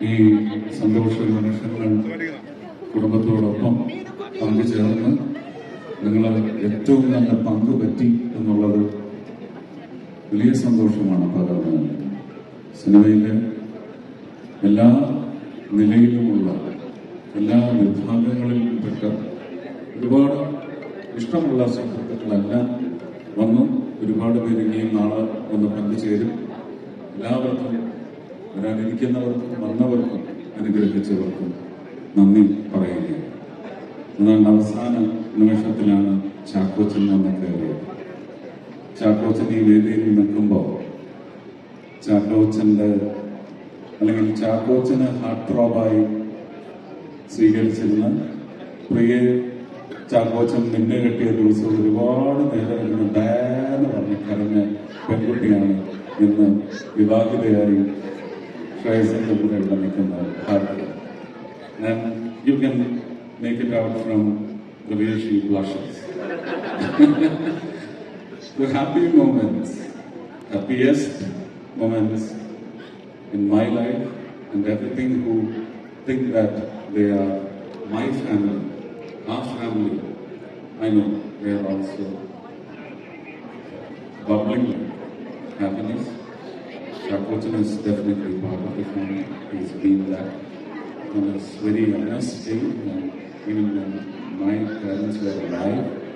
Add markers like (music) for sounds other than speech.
ഈ സന്തോഷ നിമിഷങ്ങൾ കുടുംബത്തോടൊപ്പം പങ്കുചേർന്ന് നിങ്ങൾ ഏറ്റവും നല്ല പങ്ക് പറ്റി എന്നുള്ളത് വലിയ സന്തോഷമാണ് പകർന്നത് സിനിമയിലെ എല്ലാ നിലയിലുമുള്ള എല്ലാ വിഭാഗങ്ങളിലുംപ്പെട്ട ഒരുപാട് ഇഷ്ടമുള്ള സുഹൃത്തുക്കളെല്ലാം വന്നു. ഒരുപാട് പേര് ഇനിയും നാളെ വന്ന് പങ്കുചേരും. എല്ലാവർക്കും വരാനിരിക്കുന്നവർക്കും വന്നവർക്കും അനുഗ്രഹിച്ചവർക്കും നന്ദി പറയുകയാണ്. എന്നാൽ അവസാന നിമിഷത്തിലാണ് ചാക്കോച്ചൻ വന്ന് കയറിയത്. ചാക്കോച്ചൻ ഈ വേദിയിൽ നിൽക്കുമ്പോൾ ചാക്കോച്ചന്റെ അല്ലെങ്കിൽ ചാക്കോച്ചന് ഹാർട്ട് ട്രോബായി സ്വീകരിച്ചിരുന്ന പ്രിയ ചാക്കോച്ചൻ നിന്നെ കെട്ടിയ ദിവസം ഒരുപാട് നേരം ഇന്ന് ഡാന്ന് പറഞ്ഞ് കരഞ്ഞ പെൺകുട്ടിയാണ് ഇന്ന് വിവാഹിതയായി that have. And you can make it out from the way she blushes. (laughs) the happy moments, happiest moments in my life and everything who think that they are my family, our family, I know they are also bubbling Shakochan is definitely part of the family. He's been that from his very youngest age, and even when my parents were alive,